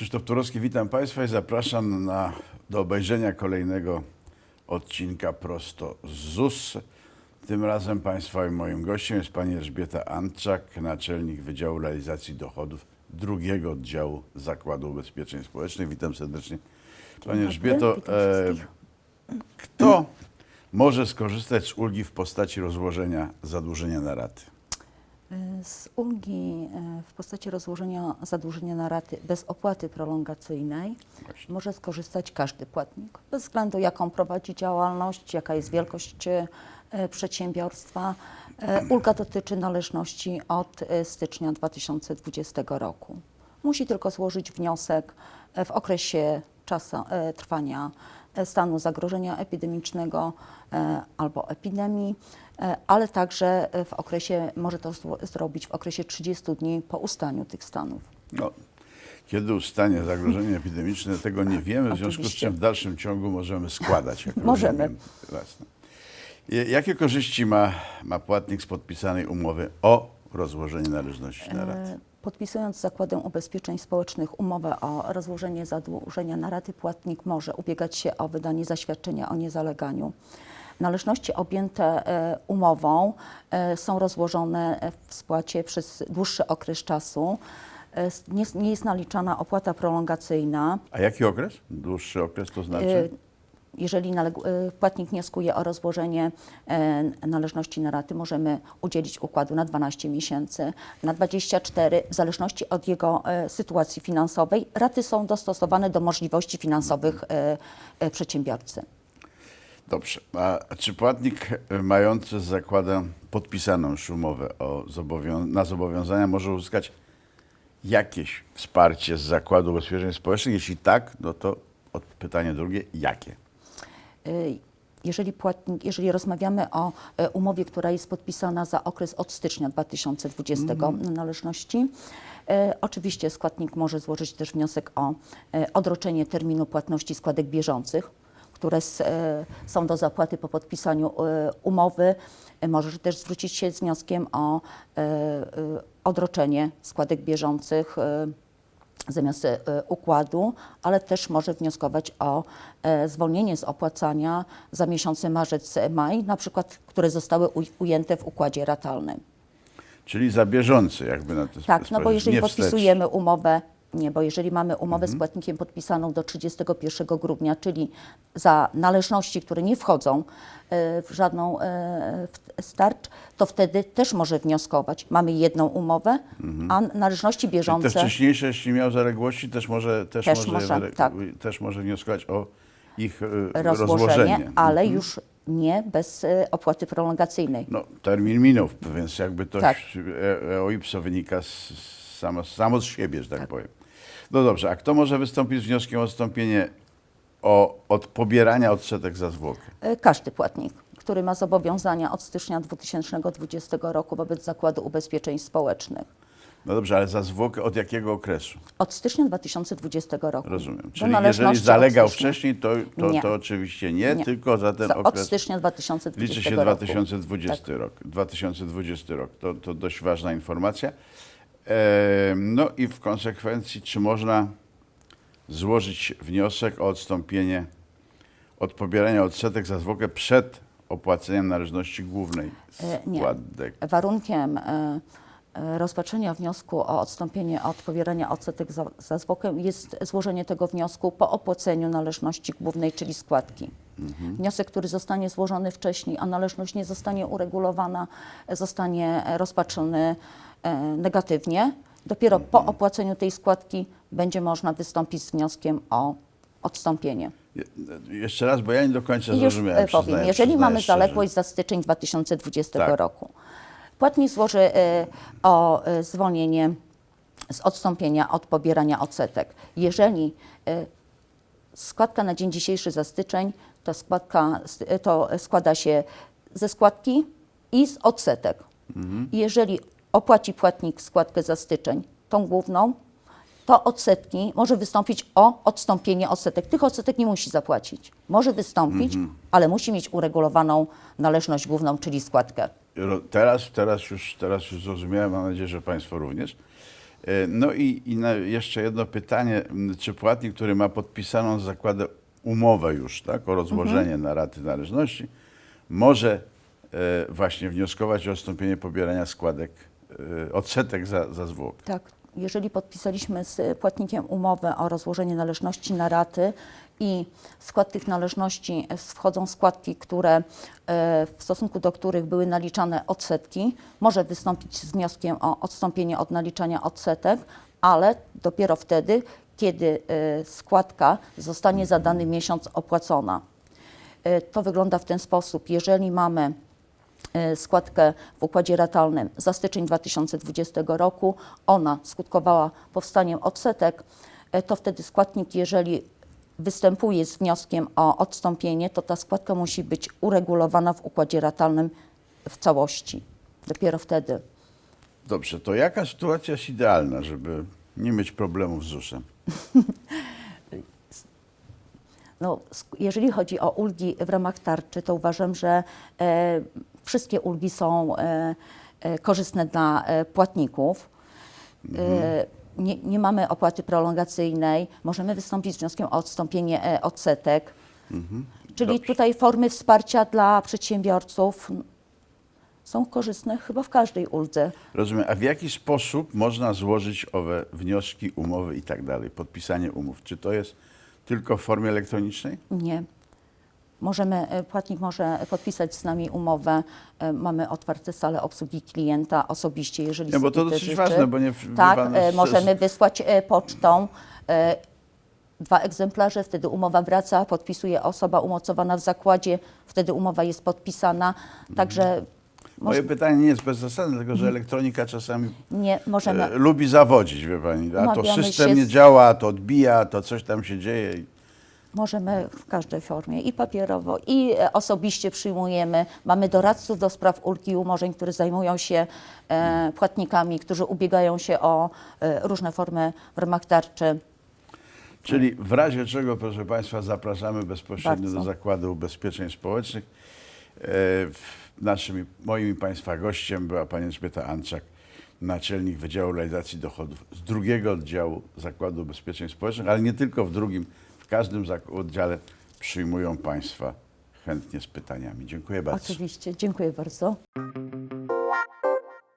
Krzysztof Turowski, witam Państwa i zapraszam na, do obejrzenia kolejnego odcinka prosto z ZUS. Tym razem Państwa i moim gościem jest Pani Elżbieta Antczak, naczelnik Wydziału Realizacji Dochodów drugiego oddziału Zakładu Ubezpieczeń Społecznych. Witam serdecznie. Pani Elżbieto, e, kto może skorzystać z ulgi w postaci rozłożenia zadłużenia na raty? Z ulgi e, w postaci rozłożenia zadłużenia na raty bez opłaty prolongacyjnej Właśnie. może skorzystać każdy płatnik, bez względu jaką prowadzi działalność, jaka jest wielkość e, przedsiębiorstwa. E, Ulga dotyczy należności od stycznia 2020 roku. Musi tylko złożyć wniosek w okresie czasu, trwania stanu zagrożenia epidemicznego e, albo epidemii, e, ale także e, w okresie, może to zrobić w okresie 30 dni po ustaniu tych stanów. No, kiedy ustanie zagrożenie epidemiczne, tego nie wiemy, w związku z czym w dalszym ciągu możemy składać. Jak Możemy. rozumiem. Jakie korzyści ma, ma płatnik z podpisanej umowy o rozłożenie należności na raty? E, Podpisując z Zakładem Ubezpieczeń Społecznych umowę o rozłożenie zadłużenia na raty, płatnik może ubiegać się o wydanie zaświadczenia o niezaleganiu. Należności objęte e, umową e, są rozłożone w spłacie przez dłuższy okres czasu. E, Nie, jest naliczana opłata prolongacyjna. A jaki okres? Dłuższy okres to E, znaczy? Jeżeli e, płatnik wnioskuje o rozłożenie e, należności na raty, możemy udzielić układu na 12 miesięcy, na 24, w zależności od jego e, sytuacji finansowej. Raty są dostosowane do możliwości finansowych e, przedsiębiorcy. Dobrze. A czy płatnik mający zakładem podpisaną już umowę o zobowią- na zobowiązania może uzyskać jakieś wsparcie z Zakładu Ubezpieczeń Społecznych? Jeśli tak, no to pytanie drugie, jakie? Y, Jeżeli, płatnik, jeżeli rozmawiamy o e, umowie, która jest podpisana za okres od stycznia 2020 na należności, e, oczywiście składnik może złożyć też wniosek o odroczenie terminu płatności składek bieżących, które są do zapłaty po podpisaniu umowy. Może też zwrócić się z wnioskiem o odroczenie składek bieżących. Zamiast e, układu, ale też może wnioskować o e, zwolnienie z opłacania za miesiące marzec, e, maj, na przykład, które zostały uj- ujęte w układzie ratalnym. Czyli za bieżący, jakby na to Tak, no bo jeżeli podpisujemy umowę, nie, bo jeżeli mamy umowę z płatnikiem podpisaną do 31 grudnia, czyli za należności, które nie wchodzą e, w żadną e, w starcz, to wtedy też może wnioskować. Mamy jedną umowę, a należności Czyli bieżące... te wcześniejsze, jeśli miał zaległości, też może, też Też może, tak. też może wnioskować o ich e, rozłożenie, rozłożenie. ale Mhm. już nie bez e, opłaty prolongacyjnej. No, termin minął, więc jakby to Tak. e- e- o ipso wynika z, samo, samo z siebie, że tak, powiem. No dobrze, a kto może wystąpić z wnioskiem o odstąpienie o, od pobierania odsetek za zwłokę? E, Każdy płatnik, który ma zobowiązania od stycznia 2020 roku wobec Zakładu Ubezpieczeń Społecznych. No dobrze, ale za zwłokę od jakiego okresu? Od stycznia 2020 roku. Rozumiem. Czyli jeżeli zalegał wcześniej, to, to, to oczywiście nie, Nie. tylko za ten Za- Od okres stycznia 2020 liczy się roku. 2020 Tak. rok. 2020 rok. To, to dość ważna informacja. No i w konsekwencji, czy można złożyć wniosek o odstąpienie od pobierania odsetek za zwłokę przed opłaceniem należności głównej E, nie. składek? Warunkiem e, e, rozpatrzenia wniosku o odstąpienie od pobierania odsetek za, za zwłokę jest złożenie tego wniosku po opłaceniu należności głównej, czyli składki. Wniosek, który zostanie złożony wcześniej, a należność nie zostanie uregulowana, e, zostanie e, rozpatrzony e, negatywnie. Dopiero po opłaceniu tej składki będzie można wystąpić z wnioskiem o odstąpienie. Je- Jeszcze raz, bo ja nie do końca już zrozumiałem. e, powiem, przyznaję- jeżeli przyznaję mamy szczerze. zaległość za styczeń 2020 Tak. roku, płatnik złoży e, o e, zwolnienie z odstąpienia od pobierania odsetek. Jeżeli e, składka na dzień dzisiejszy za styczeń, to, składka, to składa się ze składki i z odsetek. I Jeżeli opłaci płatnik składkę za styczeń, tą główną, to odsetki może wystąpić o odstąpienie odsetek. Tych odsetek nie musi zapłacić. Może wystąpić, ale musi mieć uregulowaną należność główną, czyli składkę. Teraz, teraz, już, teraz już zrozumiałem, mam nadzieję, że Państwo również. E, No i, i jeszcze jedno pytanie. Czy płatnik, który ma podpisaną z zakładem umowę już, tak, o rozłożenie na raty należności, może e, właśnie wnioskować o odstąpienie pobierania składek, e, odsetek za, za zwłokę? Tak, jeżeli podpisaliśmy z płatnikiem umowę o rozłożenie należności na raty i w skład tych należności e, wchodzą składki, które e, w stosunku do których były naliczane odsetki, może wystąpić z wnioskiem o odstąpienie od naliczania odsetek, ale dopiero wtedy, kiedy e, składka zostanie za dany miesiąc opłacona. E, To wygląda w ten sposób. Jeżeli mamy e, składkę w układzie ratalnym za styczeń 2020 roku, ona skutkowała powstaniem odsetek, to wtedy składnik, jeżeli występuje z wnioskiem o odstąpienie, to ta składka musi być uregulowana w układzie ratalnym w całości. Dopiero wtedy. Dobrze, to jaka sytuacja jest idealna, żeby nie mieć problemów z ZUS-em? No, jeżeli chodzi o ulgi w ramach tarczy, to uważam, że e, wszystkie ulgi są e, e, korzystne dla e, płatników. E, nie, nie mamy opłaty prolongacyjnej, możemy wystąpić z wnioskiem o odstąpienie e, odsetek. Czyli Dobrze. tutaj formy wsparcia dla przedsiębiorców są korzystne chyba w każdej uldze. Rozumiem. A w jaki sposób można złożyć owe wnioski, umowy i tak dalej, podpisanie umów? Czy to jest tylko w formie elektronicznej? Nie. Możemy, e, płatnik może podpisać z nami umowę. e, Mamy otwarte sale obsługi klienta osobiście, jeżeli Nie, bo to dosyć życzy. ważne, bo nie... Tak, e, możemy wysłać pocztą dwa egzemplarze, wtedy umowa wraca, podpisuje osoba umocowana w zakładzie, wtedy umowa jest podpisana. Także Moje pytanie nie jest bezzasadne, tylko że elektronika czasami nie możemy. e, lubi zawodzić, wie pani. A to Umawiamy system się nie z- działa, a to odbija, to coś tam się dzieje. i- Możemy w każdej formie i papierowo, i e, osobiście przyjmujemy. Mamy doradców do spraw ulg i umorzeń, którzy zajmują się e, płatnikami, którzy ubiegają się o e, różne formy w ramach tarczy. Czyli w razie czego, proszę Państwa, zapraszamy bezpośrednio Bardzo. do Zakładu Ubezpieczeń Społecznych. Naszym, moim i Państwa gościem była Pani Elżbieta Anczak, naczelnik Wydziału Realizacji Dochodów z drugiego oddziału Zakładu Ubezpieczeń Społecznych, ale nie tylko w drugim, w każdym oddziale przyjmują Państwa chętnie z pytaniami. Dziękuję bardzo. Oczywiście, dziękuję bardzo.